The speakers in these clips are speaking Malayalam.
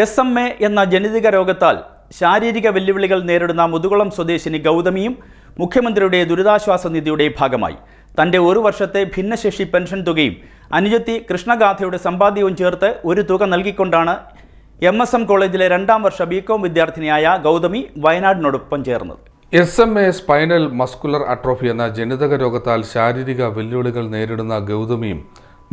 എസ് എം എ എന്ന ജനിതക രോഗത്താൽ ശാരീരിക വെല്ലുവിളികൾ നേരിടുന്ന മുതുകുളം സ്വദേശിനി ഗൗതമിയും മുഖ്യമന്ത്രിയുടെ ദുരിതാശ്വാസ നിധിയുടെ ഭാഗമായി. തന്റെ ഒരു വർഷത്തെ ഭിന്നശേഷി പെൻഷൻ തുകയും അനുജത്തി കൃഷ്ണഗാഥയുടെ സമ്പാദ്യവും ചേർത്ത് ഒരു തുക നൽകിക്കൊണ്ടാണ് എം എസ് എം കോളേജിലെ രണ്ടാം വർഷ ബികോം വിദ്യാർത്ഥിനിയായ ഗൗതമി വയനാടിനോടൊപ്പം ചേർന്നത്. S M A spinal muscular atrophy എന്ന ജനിതക രോഗത്താൽ ശാരീരിക വെല്ലുവിളികൾ നേരിടുന്ന ഗൗതമിയും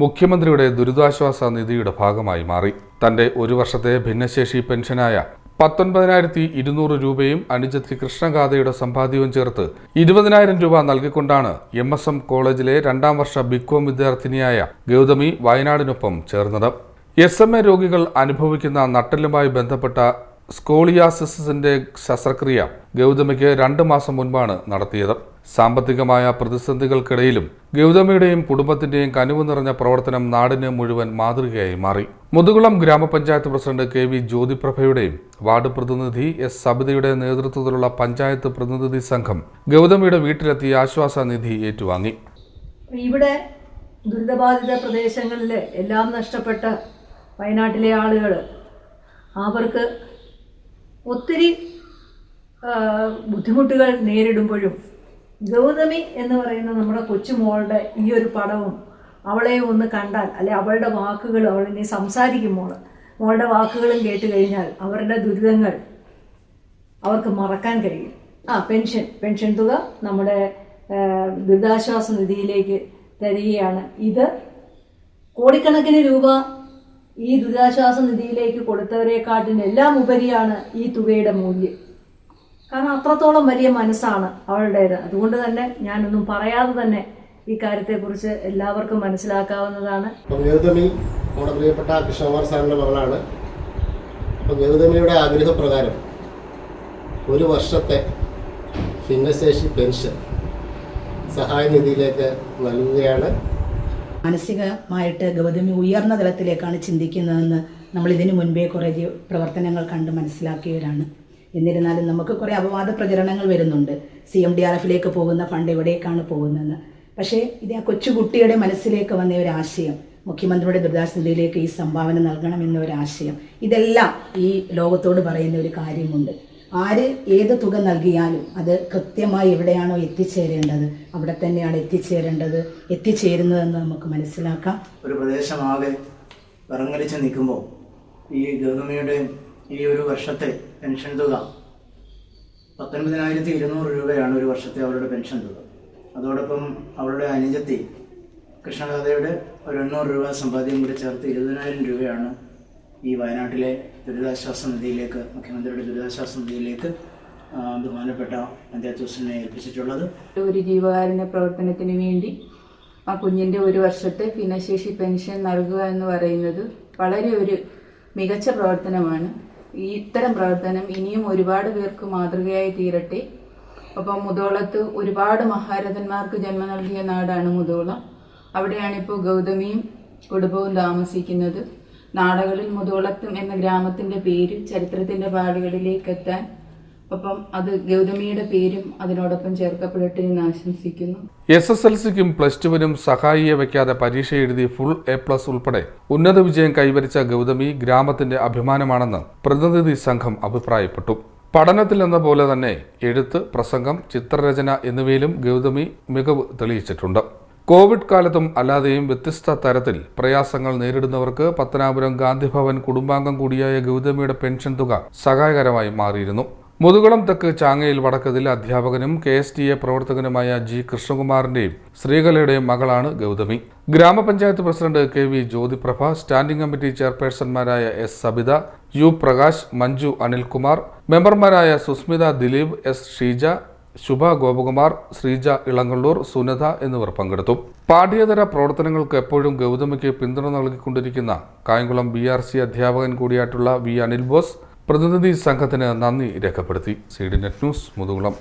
മുഖ്യമന്ത്രിയുടെ ദുരിതാശ്വാസ നിധിയുടെ ഭാഗമായി മാറി. തന്റെ ഒരു വർഷത്തെ ഭിന്നശേഷി പെൻഷനായ പത്തൊൻപതിനായിരത്തി ഇരുന്നൂറ് രൂപയും അനുജത്തി കൃഷ്ണഗാഥയുടെ സമ്പാദ്യവും ചേർത്ത് ഇരുപതിനായിരം രൂപ നൽകിക്കൊണ്ടാണ് എം എസ് എം കോളേജിലെ രണ്ടാം വർഷ ബികോം വിദ്യാർത്ഥിനിയായ ഗൗതമി വയനാടിനൊപ്പം ചേർന്നത്. എസ് എം എ രോഗികൾ അനുഭവിക്കുന്ന നട്ടലുമായി ബന്ധപ്പെട്ട സ്കോളിയാസിസിന്റെ ശസ്ത്രക്രിയ ഗൗതമിക്ക് രണ്ട് മാസം മുൻപാണ് നടത്തിയത്. സാമ്പത്തികമായ പ്രതിസന്ധികൾക്കിടയിലും ഗൗതമിയുടെയും കുടുംബത്തിന്റെയും കനിവ് നിറഞ്ഞ പ്രവർത്തനം നാടിന് മുഴുവൻ മാതൃകയായി മാറി. Muthukulam grama panchayat president K V ജ്യോതിപ്രഭയുടെയും ward പ്രതിനിധി എസ് സബിതയുടെ നേതൃത്വത്തിലുള്ള പഞ്ചായത്ത് പ്രതിനിധി സംഘം ഗൗതമിയുടെ വീട്ടിലെത്തി ആശ്വാസ നിധി ഏറ്റുവാങ്ങി. ഇവിടെ ദുരിതബാധിത പ്രദേശങ്ങളിൽ എല്ലാം നഷ്ടപ്പെട്ട വയനാട്ടിലെ ആളുകൾ അവർക്ക് ഒത്തിരി ബുദ്ധിമുട്ടുകൾ നേരിടുമ്പോഴും ഗൗതമി എന്ന് പറയുന്ന നമ്മുടെ കൊച്ചുമോളുടെ ഈ ഒരു പടവും അവളെ ഒന്ന് കണ്ടാൽ അല്ലെ അവളുടെ വാക്കുകൾ അവളിനി സംസാരിക്കുമ്പോൾ മോളുടെ വാക്കുകളും കേട്ട് കഴിഞ്ഞാൽ അവരുടെ ദുരിതങ്ങൾ അവർക്ക് മറക്കാൻ കഴിയും. ആ പെൻഷൻ പെൻഷൻ തുക നമ്മുടെ ദുരിതാശ്വാസ നിധിയിലേക്ക് തരികയാണ്. ഇത് കോടിക്കണക്കിന് രൂപ ഈ ദുരിതാശ്വാസ നിധിയിലേക്ക് കൊടുത്തവരെക്കാട്ടിന് എല്ലാം ഉപരിയാണ് ഈ തുകയുടെ മൂല്യം. കാരണം അത്രത്തോളം വലിയ മനസ്സാണ് അവളുടേത്. അതുകൊണ്ട് തന്നെ ഞാനൊന്നും പറയാതെ തന്നെ ഈ കാര്യത്തെക്കുറിച്ച് എല്ലാവർക്കും മനസ്സിലാക്കാവുന്നതാണ്. നമ്മുടെ പ്രിയപ്പെട്ട കൃഷ്ണകുമാർ സാറിന്റെ മകളാണ്. അപ്പം ഗൗതമിയുടെ ആഗ്രഹപ്രകാരം ഒരു വർഷത്തെ ഭിന്നശേഷി പെൻഷൻ സഹായനിധിയിലേക്ക് നൽകുകയാണ്. മാനസികമായിട്ട് ഗൗതമി ഉയർന്ന തലത്തിലേക്കാണ് ചിന്തിക്കുന്നതെന്ന് നമ്മൾ ഇതിനു മുൻപേ കുറേ പ്രവർത്തനങ്ങൾ കണ്ട് മനസ്സിലാക്കിയവരാണ്. എന്നിരുന്നാലും നമുക്ക് കുറേ അപവാദ പ്രചരണങ്ങൾ വരുന്നുണ്ട്. സി എം ഡി ആർ എഫിലേക്ക് പോകുന്ന ഫണ്ട് എവിടേക്കാണ് പോകുന്നതെന്ന്. പക്ഷേ ഇത് ആ കൊച്ചുകുട്ടിയുടെ മനസ്സിലേക്ക് വന്ന ഒരു ആശയം മുഖ്യമന്ത്രിയുടെ ദുരിതാശ്വാസ ഈ സംഭാവന നൽകണം എന്ന ഒരു ആശയം ഇതെല്ലാം ഈ ലോകത്തോട് പറയുന്ന ഒരു കാര്യമുണ്ട്. ആര് ഏത് തുക നൽകിയാലും അത് കൃത്യമായി എവിടെയാണോ എത്തിച്ചേരേണ്ടത് അവിടെ തന്നെയാണ് എത്തിച്ചേരേണ്ടത് എത്തിച്ചേരുന്നതെന്ന് നമുക്ക് മനസ്സിലാക്കാം. ഒരു പ്രദേശമാകെ വിറങ്ങലിച്ച് നിൽക്കുമ്പോൾ ഈ ഗൗതമിയുടെ ഈ ഒരു വർഷത്തെ പെൻഷൻ തുക പത്തൊൻപതിനായിരത്തി ഇരുന്നൂറ് രൂപയാണ് ഒരു വർഷത്തെ അവരുടെ പെൻഷൻ തുക. അതോടൊപ്പം അവരുടെ അനുജത്തി കൃഷ്ണകഥയുടെ ഒരു എണ്ണൂറ് രൂപ സമ്പാദ്യം കൂടി ചേർത്ത് ഇരുപതിനായിരം രൂപയാണ് ഈ വയനാട്ടിലെ ദുരിതാശ്വാസ നിധിയിലേക്ക് മുഖ്യമന്ത്രിയുടെ ദുരിതാശ്വാസ നിധിയിലേക്ക് ബഹുമാനപ്പെട്ട പഞ്ചായത്ത് പ്രസിഡന്റിനെ ഏൽപ്പിച്ചിട്ടുള്ളത്. ഒരു ജീവകാരുണ്യ പ്രവർത്തനത്തിന് വേണ്ടി ആ കുഞ്ഞിന്റെ ഒരു വർഷത്തെ ഭിന്നശേഷി പെൻഷൻ നൽകുക എന്ന് പറയുന്നത് വളരെ ഒരു മികച്ച പ്രവർത്തനമാണ്. ഈ ഇത്തരം പ്രവർത്തനം ഇനിയും ഒരുപാട് പേർക്ക് മാതൃകയായി തീരട്ടെ. അപ്പം മുതോളത്ത് ഒരുപാട് മഹാരഥന്മാർക്ക് ജന്മം നൽകിയ നാടാണ് മുതോളം. അവിടെയാണിപ്പോൾ ഗൗതമിയും കുടുംബവും താമസിക്കുന്നത്. നാടകളിൽ മുതുകുളത്തും എന്ന ഗ്രാമത്തിന്റെ പേര് ചരിത്രത്തിന്റെ പാടുകളിലേക്ക് എത്താൻ ഒപ്പം അത് ഗൗതമിയുടെ പേരും അതിനോടൊപ്പം ചേർക്കപ്പെടട്ടെ എന്ന് ആശംസിക്കുന്നു. എസ് എസ് എൽ സിക്കും പ്ലസ് ടുവിനും സഹായിയെ വെക്കാതെ പരീക്ഷ എഴുതി ഫുൾ എ പ്ലസ് ഉൾപ്പെടെ ഉന്നത വിജയം കൈവരിച്ച ഗൗതമി ഗ്രാമത്തിന്റെ അഭിമാനമാണെന്ന് പ്രതിനിധി സംഘം അഭിപ്രായപ്പെട്ടു. പഠനത്തിൽ എന്ന പോലെ തന്നെ എഴുത്ത് പ്രസംഗം ചിത്രരചന എന്നിവയിലും ഗൗതമി മികവ് തെളിയിച്ചിട്ടുണ്ട്. കോവിഡ് കാലത്തും അല്ലാതെയും വ്യത്യസ്ത തരത്തിൽ പ്രയാസങ്ങൾ നേരിടുന്നവർക്ക് പത്തനാപുരം ഗാന്ധിഭവൻ കുടുംബാംഗം കൂടിയായ ഗൗതമിയുടെ പെൻഷൻ തുക സഹായകരമായി മാറിയിരുന്നു. മുതുകുളം തെക്ക് ചാങ്ങയിൽ വടക്കതിൽ അധ്യാപകനും കെ എസ് ടി എ പ്രവർത്തകനുമായ ജി കൃഷ്ണകുമാറിന്റെയും ശ്രീകലയുടെയും മകളാണ് Gauthami. Grama panchayat president K V Jyothiprabha standing committee ചെയർപേഴ്സൺമാരായ S Sabitha U Prakash Manju Anilkumar മെമ്പർമാരായ സുസ്മിത ദിലീപ് എസ് ഷീജ ശുഭ ഗോപകുമാർ ശ്രീജ ഇളങ്ങള്ളൂർ സുനത എന്നിവർ പങ്കെടുത്തു. പാഠ്യേതര പ്രവർത്തനങ്ങൾക്ക് എപ്പോഴും ഗൗതമിക്ക് പിന്തുണ നൽകിക്കൊണ്ടിരിക്കുന്ന കായംകുളം ബി ആർ സി അധ്യാപകൻ കൂടിയായിട്ടുള്ള വി അനിൽ ബോസ് പ്രതിനിധി സംഘത്തിന് നന്ദി രേഖപ്പെടുത്തി. C D net news Muthukulam.